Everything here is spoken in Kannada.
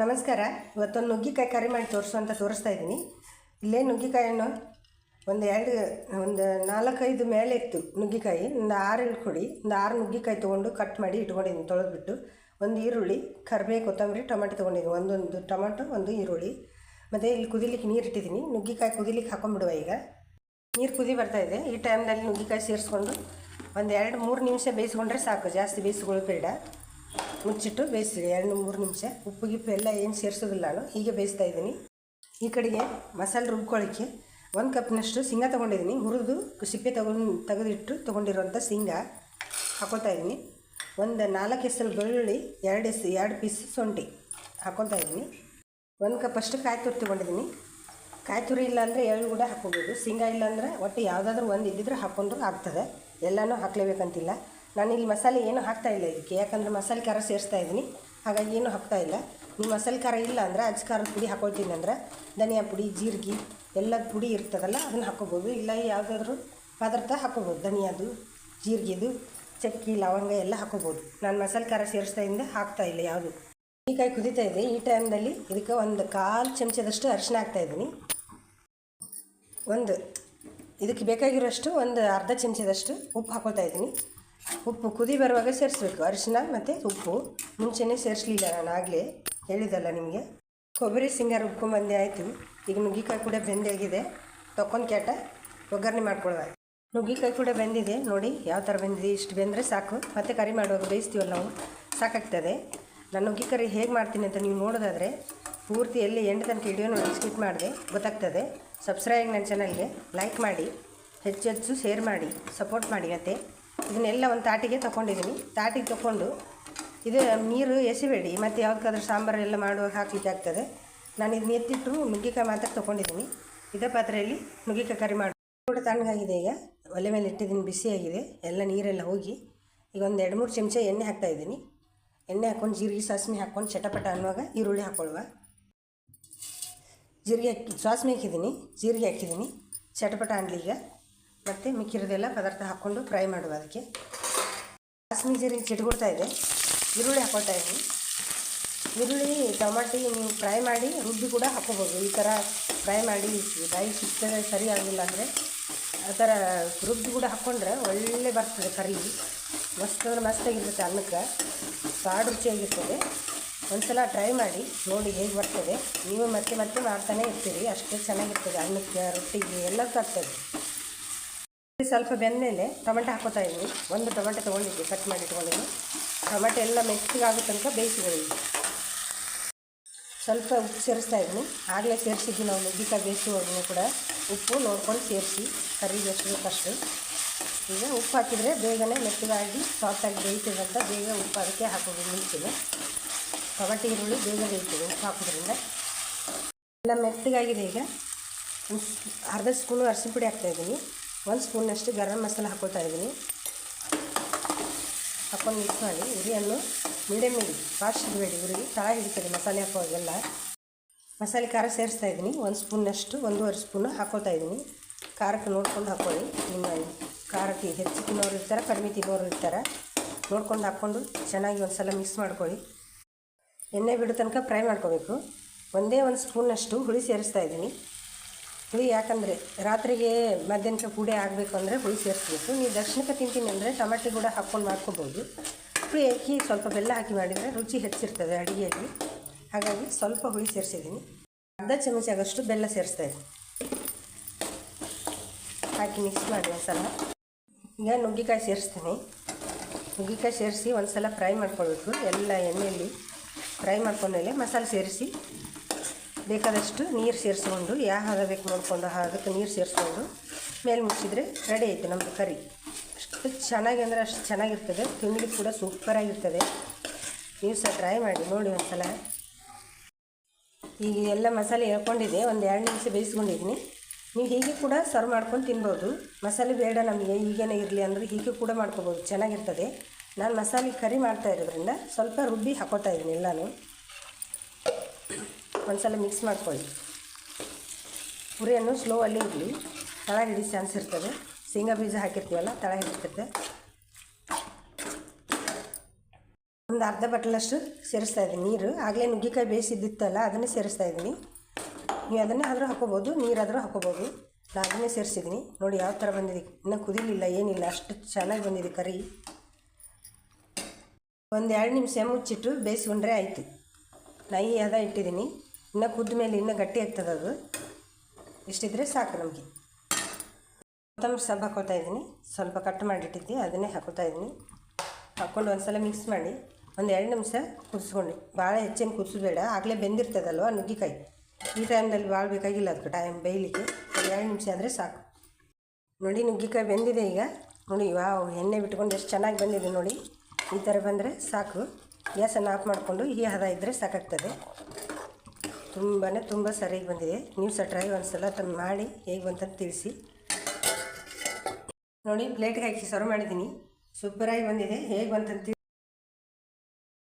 ನಮಸ್ಕಾರ. ಇವತ್ತೊಂದು ನುಗ್ಗಿಕಾಯಿ ಕರಿ ಮಾಡಿ ತೋರಿಸು ಅಂತ ತೋರಿಸ್ತಾ ಇದ್ದೀನಿ. ಇಲ್ಲೇ ನುಗ್ಗಿಕಾಯನ್ನು ಒಂದು ಎರಡು, ಒಂದು ನಾಲ್ಕೈದು ಮೇಲೆ ಇತ್ತು ನುಗ್ಗಿಕಾಯಿ. ಒಂದು ಆರು ಕೊಡಿ ಒಂದು ಆರು ನುಗ್ಗಿಕಾಯಿ ತೊಗೊಂಡು ಕಟ್ ಮಾಡಿ ಇಟ್ಕೊಂಡಿದ್ದೀನಿ, ತೊಳೆದ್ಬಿಟ್ಟು. ಒಂದು ಈರುಳ್ಳಿ, ಕರಿಬೇವು, ಕೊತ್ತಂಬರಿ, ಟೊಮೆಟೊ ತೊಗೊಂಡಿದ್ದೀನಿ. ಒಂದೊಂದು ಟೊಮೆಟೊ, ಒಂದು ಈರುಳ್ಳಿ. ಮತ್ತು ಇಲ್ಲಿ ಕುದಿಲಿಕ್ಕೆ ನೀರು ಇಟ್ಟಿದ್ದೀನಿ. ನುಗ್ಗಿಕಾಯಿ ಕುದಿಲಿಕ್ಕೆ ಹಾಕೊಂಡ್ಬಿಡುವ ಈಗ. ನೀರು ಕುದಿ ಬರ್ತಾ ಇದೆ. ಈ ಟೈಮ್ನಲ್ಲಿ ನುಗ್ಗಿಕಾಯಿ ಸೇರಿಸ್ಕೊಂಡು ಒಂದು ಎರಡು ಮೂರು ನಿಮಿಷ ಬೇಯಿಸ್ಕೊಂಡ್ರೆ ಸಾಕು. ಜಾಸ್ತಿ ಬೇಯಿಸ್ಕೊಳ್ಳೋ ಬೇಡ. ಮುಚ್ಚಿಟ್ಟು ಬೇಯಿಸಿ ಎರಡು ಮೂರು ನಿಮಿಷ. ಉಪ್ಪು ಗಿಪ್ಪು ಎಲ್ಲ ಏನು ಸೇರಿಸೋದಿಲ್ಲ ನಾನು. ಹೀಗೆ ಬೇಯಿಸ್ತಾ ಇದ್ದೀನಿ. ಈ ಕಡೆಗೆ ಮಸಾಲೆ ರುಬ್ಕೊಳ್ಳಿಕ್ಕೆ ಒಂದು ಕಪ್ನಷ್ಟು ಶೇಂಗಾ ತೊಗೊಂಡಿದ್ದೀನಿ. ಹುರಿದು ಸಿಪ್ಪೆ ತಗೊಂಡು ತೆಗೆದಿಟ್ಟು ತೊಗೊಂಡಿರೋಂಥ ಶೇಂಗಾ ಹಾಕೊತಾ ಇದ್ದೀನಿ. ಒಂದು ನಾಲ್ಕು ಎಸಲು ಬೆಳ್ಳುಳ್ಳಿ, ಎರಡು ಎಸ್ ಎರಡು ಪೀಸ್ ಶುಂಠಿ ಹಾಕೊತಾ ಇದ್ದೀನಿ. ಒಂದು ಕಪ್ ಅಷ್ಟು ಕಾಯಿ ತುರಿ ತೊಗೊಂಡಿದ್ದೀನಿ. ಕಾಯಿ ತುರಿ ಇಲ್ಲ ಅಂದರೆ ಎಳ್ಳು ಕೂಡ ಹಾಕ್ಕೋಬೋದು. ಶೇಂಗಾ ಇಲ್ಲ ಅಂದರೆ ಒಟ್ಟು ಯಾವುದಾದ್ರೂ ಒಂದು ಇದ್ದಿದ್ರೆ ಹಾಕ್ಕೊಂಡ್ರು ಆಗ್ತದೆ. ಎಲ್ಲನೂ ಹಾಕ್ಲೇಬೇಕಂತಿಲ್ಲ. ನಾನು ಇಲ್ಲಿ ಮಸಾಲೆ ಏನು ಹಾಕ್ತಾ ಇಲ್ಲ ಇದಕ್ಕೆ, ಯಾಕಂದರೆ ಮಸಾಲೆ ಖಾರ ಸೇರಿಸ್ತಾ ಇದ್ದೀನಿ ಹಾಗಾಗಿ ಏನು ಹಾಕ್ತಾ ಇಲ್ಲ. ನೀವು ಮಸಾಲೆ ಖಾರ ಇಲ್ಲ ಅಂದರೆ ಅಜ್ಜ ಖಾರದ ಪುಡಿ ಹಾಕೊಳ್ತೀನಿ ಅಂದ್ರೆ ಧನಿಯಾ ಪುಡಿ, ಜೀರಿಗೆ, ಎಲ್ಲ ಪುಡಿ ಇರ್ತದಲ್ಲ ಅದನ್ನು ಹಾಕ್ಕೋಬೋದು ಇಲ್ಲ ಯಾವುದಾದ್ರೂ ಪದಾರ್ಥ ಹಾಕ್ಕೋಬೋದು ಧನಿಯಾದು, ಜೀರಿಗೆದು, ಚಕ್ಕಿ, ಲವಂಗ ಎಲ್ಲ ಹಾಕ್ಕೋಬೋದು ನಾನು ಮಸಾಲೆ ಖಾರ ಸೇರಿಸ್ತಾ ಇಂದ ಹಾಕ್ತಾ ಇಲ್ಲ ಯಾವುದು. ಕಾಯಿ ಕುದೀತಾ ಇದೆ ಈ ಟೈಮ್ನಲ್ಲಿ ಇದಕ್ಕೆ ಒಂದು ಕಾಲು ಚಮಚದಷ್ಟು ಅರಿಶಿನ ಹಾಕ್ತಾಯಿದ್ದೀನಿ ಒಂದು, ಇದಕ್ಕೆ ಬೇಕಾಗಿರೋಷ್ಟು ಒಂದು ಅರ್ಧ ಚಮಚದಷ್ಟು ಉಪ್ಪು ಹಾಕೋತಾ ಇದ್ದೀನಿ. ಉಪ್ಪು ಕುದಿ ಬರುವಾಗ ಸೇರಿಸ್ಬೇಕು. ಅರಿಶಿನ ಮತ್ತು ಉಪ್ಪು. ಮುಂಚೆನೇ ಸೇರಿಸಲಿಲ್ಲ ನಾನು, ಆಗಲೇ ಹೇಳಿದಲ್ಲ ನಿಮಗೆ. ಕೊಬ್ಬರಿ, ಸಿಂಗಾರ ರುಬ್ಕೊಂಬಂದೆ ಆಯಿತು. ಈಗ ನುಗ್ಗಿಕಾಯಿ ಕೂಡ ಬೆಂದಾಗಿದೆ ತೊಕೊಂಡು ಕೇಟ ಒಗ್ಗರಣೆ ಮಾಡ್ಕೊಳ್ಳುವ ನುಗ್ಗಿಕಾಯಿ ಕೂಡ ಬೆಂದಿದೆ. ನೋಡಿ ಯಾವ ಥರ ಬೆಂದಿದೆ, ಇಷ್ಟು ಬೆಂದರೆ ಸಾಕು. ಮತ್ತೆ ಕರಿ ಮಾಡುವಾಗ ಬೇಯಿಸ್ತೀವಲ್ಲ ನಾವು. ಸಾಕಾಗ್ತದೆ. ನಾನು ನುಗ್ಗಿಕರಿ ಹೇಗೆ ಮಾಡ್ತೀನಿ ಅಂತ ನೀವು ನೋಡೋದಾದರೆ, ಪೂರ್ತಿ ಎಲ್ಲಿ ಎಂಟು ತನಕ ವಿಡಿಯೋ ನೋಡಿ, ಸ್ಕಿಪ್ ಮಾಡಿದೆ, ಗೊತ್ತಾಗ್ತದೆ. ಸಬ್ಸ್ಕ್ರೈಬ್ ನನ್ನ ಚಾನಲ್ಗೆ ಲೈಕ್ ಮಾಡಿ, ಹೆಚ್ಚು ಹೆಚ್ಚು ಶೇರ್ ಮಾಡಿ, ಸಪೋರ್ಟ್ ಮಾಡಿ ಮತ್ತು. ಇದನ್ನೆಲ್ಲ ಒಂದು ತಾಟಿಗೆ ತೊಗೊಂಡಿದ್ದೀನಿ. ತಾಟಿಗೆ ತೊಗೊಂಡು ಇದು ನೀರು ಎಸಿಬೇಡಿ. ಮತ್ತು ಯಾವುದಕ್ಕಾದ್ರೂ ಸಾಂಬಾರು ಎಲ್ಲ ಮಾಡುವಾಗ ಹಾಕಲಿಕ್ಕೆ ಆಗ್ತದೆ. ನಾನು ಇದನ್ನ ಎತ್ತಿಟ್ಟು ನುಗ್ಗಿಕಾಯಿ ಮಾತ್ರ ತೊಗೊಂಡಿದ್ದೀನಿ. ಇದೇ ಪಾತ್ರೆಯಲ್ಲಿ ನುಗ್ಗಿಕಾಯಿ ಕರಿ ಮಾಡಿ. ಕೂಡ ತಣ್ಣಗಾಗಿದೆ ಈಗ. ಒಲೆ ಮೇಲೆ ಇಟ್ಟಿದ್ದೀನಿ, ಬಿಸಿಯಾಗಿದೆ. ಎಲ್ಲ ನೀರೆಲ್ಲ ಹೋಗಿ ಈಗ ಒಂದು ಎರಡು ಮೂರು ಚಮಚ ಎಣ್ಣೆ ಹಾಕ್ತಾಯಿದ್ದೀನಿ ಎಣ್ಣೆ ಹಾಕ್ಕೊಂಡು ಜೀರಿಗೆ ಸಾಸ್ಮಿ ಹಾಕ್ಕೊಂಡು ಚಟಪಟ ಅನ್ನುವಾಗ ಈರುಳ್ಳಿ ಹಾಕ್ಕೊಳ್ಳುವ. ಜೀರಿಗೆ ಹಾಕಿ, ಸಾಸಿವೆ ಹಾಕಿದ್ದೀನಿ. ಜೀರಿಗೆ ಹಾಕಿದ್ದೀನಿ. ಚಟಪಟ ಅನ್ಲಿ ಈಗ. ಮತ್ತು ಮಿಕ್ಕಿರೋದೆಲ್ಲ ಪದಾರ್ಥ ಹಾಕ್ಕೊಂಡು ಫ್ರೈ ಮಾಡುವ ಅದಕ್ಕೆ. ಸಾಸಿವೆ ಜೀರಿಗೆ ಚಿಟ್ಕೊಡ್ತಾ ಇದೆ. ಈರುಳ್ಳಿ ಹಾಕೊಳ್ತಾ ಇದ್ದೀನಿ. ಈರುಳ್ಳಿ, ಟೊಮಾಟಿ ನೀವು ಫ್ರೈ ಮಾಡಿ ರುಬ್ಬಿ ಕೂಡ ಹಾಕ್ಕೋಬೋದು ಈ ಥರ ಫ್ರೈ ಮಾಡಿ ಬಾಯಿ ಸಿಗ್ತದೆ ಸರಿ ಆಗಿಲ್ಲ ಅಂದರೆ ಆ ಥರ ರುಬ್ಬಿ ಕೂಡ ಹಾಕ್ಕೊಂಡ್ರೆ ಒಳ್ಳೆ ಬರ್ತದೆ ಕರಿ. ಮಸ್ತ್ ಅಂದರೆ ಮಸ್ತಾಗಿರ್ತದೆ ಅನ್ನಕ್ಕೆ. ಸಾಡ್ ರುಚಿಯಾಗಿರ್ತದೆ. ಒಂದು ಸಲ ಟ್ರೈ ಮಾಡಿ, ನೋಡಿ ಹೇಗೆ ಬರ್ತದೆ. ನೀವು ಮತ್ತೆ ಮತ್ತೆ ಮಾಡ್ತಾನೆ ಇರ್ತೀರಿ. ಅಷ್ಟೇ ಚೆನ್ನಾಗಿರ್ತದೆ ಅನ್ನಕ್ಕೆ, ರೊಟ್ಟಿಗೆ ಎಲ್ಲದಕ್ಕೂ ಆಗ್ತದೆ. ಸ್ವಲ್ಪ ಬೆಂದಮೇಲೆ ಟೊಮೆಟೊ ಹಾಕೋತಾ ಇದ್ದೀನಿ. ಒಂದು ಟೊಮೆಟೊ ತೊಗೊಂಡಿದ್ದೆ ಕಟ್ ಮಾಡಿ ಇಟ್ಕೊಂಡಿದ್ದೀನಿ ಟೊಮೆಟೊ ಎಲ್ಲ ಮೆತ್ತಗಾಗೋ ತನಕ ಬೇಯಿಸಿದ್ದೀನಿ ಸ್ವಲ್ಪ ಉಪ್ಪು ಸೇರಿಸ್ತಾ ಇದ್ದೀನಿ. ಆಗಲೇ ಸೇರಿಸಿದ್ವಿ ನಾವು ನುಗ್ಗಿಕಾಯಿ ಬೇಯಿಸುವಾಗೂ ಕೂಡ. ಉಪ್ಪು ನೋಡ್ಕೊಂಡು ಸೇರಿಸಿ ಕರಿ ಬೇಯಿಸಬೇಕಷ್ಟು ಈಗ ಉಪ್ಪು ಹಾಕಿದರೆ ಬೇಗನೆ ಮೆತ್ತಗಾಗಿ ಸಾಫ್ಟಾಗಿ ಬೇಯ್ತದೆ ಅಂತ ಬೇಗ ಉಪ್ಪು ಅದಕ್ಕೆ ಹಾಕೋದು ಮುಂಚೆನೆ ಟೊಮೆಟೊ, ಈರುಳ್ಳಿ ಬೇಗ ಬೇಯ್ತದೆ ಉಪ್ಪು ಹಾಕೋದ್ರಿಂದ. ಎಲ್ಲ ಮೆತ್ತಗಾಗಿದೆ ಈಗ. ಅರ್ಧ ಸ್ಪೂನು ಅರಿಶಿನ ಪುಡಿ ಹಾಕ್ತಾಯಿದ್ದೀನಿ ಒಂದು ಸ್ಪೂನಷ್ಟು ಗರಂ ಮಸಾಲ ಹಾಕ್ಕೊಳ್ತಾ ಇದ್ದೀನಿ. ಹಾಕೊಂಡು ಮಿಕ್ಸ್ ಮಾಡಿ ಉರಿಯನ್ನು ಮೀಡಿಯಮ್ ಇಡಿ ಫಾಸ್ಟ್ ಇಡಬೇಡಿ ಉರಿಗೆ ತಳ ಹಿಡಿತದೆ ಮಸಾಲೆ ಹಾಕುವಾಗೆಲ್ಲ. ಮಸಾಲೆ ಖಾರ ಸೇರಿಸ್ತಾ ಇದ್ದೀನಿ. ಒಂದು ಸ್ಪೂನಷ್ಟು, ಒಂದೂವರೆ ಸ್ಪೂನು ಹಾಕ್ಕೊಳ್ತಾ ಇದ್ದೀನಿ. ಖಾರಕ್ಕೆ ನೋಡ್ಕೊಂಡು ಹಾಕ್ಕೊಳ್ಳಿ ನಿಮ್ಮ ಖಾರಕ್ಕೆ ಹೆಚ್ಚು ತಿನ್ನೋರು ಇರ್ತಾರೆ, ಕಡಿಮೆ ತಿನ್ನೋರು ಇರ್ತಾರೆ. ನೋಡ್ಕೊಂಡು ಹಾಕ್ಕೊಂಡು ಚೆನ್ನಾಗಿ ಒಂದು ಸಲ ಮಿಕ್ಸ್ ಮಾಡ್ಕೊಳ್ಳಿ. ಎಣ್ಣೆ ಬಿಡೋ ತನಕ ಫ್ರೈ ಮಾಡ್ಕೋಬೇಕು. ಒಂದೇ ಒಂದು ಸ್ಪೂನಷ್ಟು ಹುಳಿ ಸೇರಿಸ್ತಾ ಇದ್ದೀನಿ. ಹುಳಿ ಯಾಕಂದರೆ ರಾತ್ರಿಗೆ ಮಧ್ಯಾಹ್ನಕ್ಕೆ ಕೂಡೆ ಆಗಬೇಕು ಅಂದರೆ ಹುಳಿ ಸೇರಿಸ್ಬೇಕು. ನೀವು ದಕ್ಷಿಣಕ್ಕೆ ತಿಂತೀನಿ ಅಂದರೆ ಟೊಮೆಟೊ ಕೂಡ ಹಾಕ್ಕೊಂಡು ಮಾಡ್ಕೋಬೋದು. ಹುಳಿ ಹಾಕಿ ಸ್ವಲ್ಪ ಬೆಲ್ಲ ಹಾಕಿ ಮಾಡಿದರೆ ರುಚಿ ಹೆಚ್ಚಿರ್ತದೆ ಅಡುಗೆಯಲ್ಲಿ. ಹಾಗಾಗಿ ಸ್ವಲ್ಪ ಹುಳಿ ಸೇರಿಸಿದ್ದೀನಿ. ಅರ್ಧ ಚಮಚ ಆಗೋಷ್ಟು ಬೆಲ್ಲ ಸೇರಿಸ್ತಾ ಇದ್ದೀನಿ. ಹಾಕಿ ಮಿಕ್ಸ್ ಮಾಡಿ ಒಂದು ಸಲ ಈಗ ನುಗ್ಗಿಕಾಯಿ ಸೇರಿಸ್ತೀನಿ. ನುಗ್ಗಿಕಾಯಿ ಸೇರಿಸಿ ಒಂದು ಸಲ ಫ್ರೈ ಮಾಡ್ಕೊಳ್ಬೇಕು. ಎಲ್ಲ ಎಣ್ಣೆಯಲ್ಲಿ ಫ್ರೈ ಮಾಡ್ಕೊಂಡ್ಮೇಲೆ ಮಸಾಲೆ ಸೇರಿಸಿ ಬೇಕಾದಷ್ಟು ನೀರು ಸೇರಿಸ್ಕೊಂಡು ಯಾವ ಹದ ಬೇಕು ನೋಡಿಕೊಂಡು ನೀರು ಸೇರಿಸ್ಕೊಂಡು ಮೇಲೆ ಮುಚ್ಚಿದ್ರೆ ರೆಡಿ ಐತೆ ನಮ್ಮದು ಕರಿ. ಅಷ್ಟು ಚೆನ್ನಾಗಿ ಅಂದರೆ ಅಷ್ಟು ಚೆನ್ನಾಗಿರ್ತದೆ. ತಿಂಡಿ ಕೂಡ ಸೂಪರಾಗಿರ್ತದೆ ನೀವು ಸಹ ಟ್ರೈ ಮಾಡಿ, ನೋಡಿ ಒಂದು ಸಲ ಈಗ ಎಲ್ಲ ಮಸಾಲೆ ಹೇಳ್ಕೊಂಡಿದೆ ಒಂದು ಎರಡು ನಿಮಿಷ ಬೇಯಿಸ್ಕೊಂಡಿದ್ದೀನಿ. ನೀವು ಹೀಗೆ ಕೂಡ ಸರ್ವ್ ಮಾಡ್ಕೊಂಡು ತಿನ್ಬೋದು. ಮಸಾಲೆ ಬೇಡ ನಮಗೆ ಈಗೇನೇ ಇರಲಿ ಅಂದರೆ ಹೀಗೆ ಕೂಡ ಮಾಡ್ಕೋಬೋದು. ಚೆನ್ನಾಗಿರ್ತದೆ. ನಾನು ಮಸಾಲೆ ಕರಿ ಮಾಡ್ತಾ ಇರೋದ್ರಿಂದ ಸ್ವಲ್ಪ ರುಬ್ಬಿ ಹಾಕೋತಾ ಇದ್ದೀನಿ ಎಲ್ಲನೂ. ಒಂದು ಸಲ ಮಿಕ್ಸ್ ಮಾಡ್ಕೊಳ್ಳಿ. ಪುರಿಯನ್ನು ಸ್ಲೋ ಅಲ್ಲಿ ಇರಲಿ ತಳ ಹಿಡಿ ಚಾನ್ಸ್ ಇರ್ತದೆ. ಶೇಂಗಾ ಬೀಜ ಹಾಕಿರ್ತೀವಲ್ಲ, ತಳ ಹಿಡಿತೈತೆ ಒಂದು ಅರ್ಧ ಬಟ್ಲಷ್ಟು ಸೇರಿಸ್ತಾ ಇದ್ದೀನಿ. ನೀರು. ಆಗಲೇ ನುಗ್ಗಿಕಾಯಿ ಬೇಯಿಸಿದ್ದಿತ್ತಲ್ಲ, ಅದನ್ನೇ ಸೇರಿಸ್ತಾ ಇದ್ದೀನಿ. ನೀವು ಅದನ್ನೇ ಆದರೂ ಹಾಕೋಬೋದು ನೀರಾದರೂ ಹಾಕೋಬೋದು. ನಾನು ಅದನ್ನೇ ಸೇರಿಸಿದ್ದೀನಿ. ನೋಡಿ ಯಾವ ಥರ ಬಂದಿದೆ. ಇನ್ನೂ ಕುದಿಲಿಲ್ಲ, ಏನಿಲ್ಲ, ಅಷ್ಟು ಚೆನ್ನಾಗಿ ಬಂದಿದೆ ಕರಿ. ಒಂದು ಎರಡು ನಿಮಿಷ ಮುಚ್ಚಿಟ್ಟು ಬೇಯಿಸ್ಕೊಂಡ್ರೆ ಆಯಿತು. ನೈ ಅದ ಇಟ್ಟಿದ್ದೀನಿ. ಇನ್ನೂ ಕುದ್ದ ಮೇಲೆ ಇನ್ನೂ ಗಟ್ಟಿ ಆಗ್ತದೆ ಅದು? ಇಷ್ಟಿದ್ರೆ ಸಾಕು ನಮಗೆ. ಕೊತ್ತಂಬರಿ ಸೊಪ್ಪು ಹಾಕೋತಾ ಇದ್ದೀನಿ. ಸ್ವಲ್ಪ ಕಟ್ ಮಾಡಿಟ್ಟಿದ್ದೆ, ಅದನ್ನೇ ಹಾಕೋತಾ ಇದ್ದೀನಿ. ಹಾಕ್ಕೊಂಡು ಒಂದು ಸಲ ಮಿಕ್ಸ್ ಮಾಡಿ, ಒಂದು ಎರಡು ನಿಮಿಷ ಕುದಿಸ್ಕೊಂಡು. ಭಾಳ ಹೆಚ್ಚೇನು ಕುದಿಸ್ಬೇಡ, ಆಗಲೇ ಬೆಂದಿರ್ತದಲ್ವ ನುಗ್ಗಿಕಾಯಿ? ಈ ಟೈಮ್ನಲ್ಲಿ ಭಾಳ ಬೇಕಾಗಿಲ್ಲ ಅದಕ್ಕೆ ಟೈಮ್ ಬೇಯಲಿಕ್ಕೆ. ಎರಡು ನಿಮಿಷ ಆದರೆ ಸಾಕು. ನೋಡಿ ನುಗ್ಗಿಕಾಯಿ ಬೆಂದಿದೆ ಈಗ. ನೋಡಿ, ವಾವ್, ಎಣ್ಣೆ ಬಿಟ್ಕೊಂಡು ಎಷ್ಟು ಚೆನ್ನಾಗಿ ಬಂದಿದೆ ನೋಡಿ. ಈ ಥರ ಬಂದರೆ ಸಾಕು. ಗ್ಯಾಸನ್ನು ಆಫ್ ಮಾಡಿಕೊಂಡು ಈ ಹದ ಇದ್ದರೆ ಸಾಕಾಗ್ತದೆ. ತುಂಬಾ ತುಂಬ ಸರಿಯಾಗಿ ಬಂದಿದೆ. ನೀವು ಸಹ ಟ್ರೈ ಒಂದ್ಸಲ ತಂದು ಮಾಡಿ, ಹೇಗೆ ಬಂತಂತ ತಿಳಿಸಿ. ನೋಡಿ ಪ್ಲೇಟ್ಗೆ ಹಾಕಿ ಸರ್ವ್ ಮಾಡಿದ್ದೀನಿ. ಸೂಪರಾಗಿ ಬಂದಿದೆ. ಹೇಗೆ ಬಂತಂತ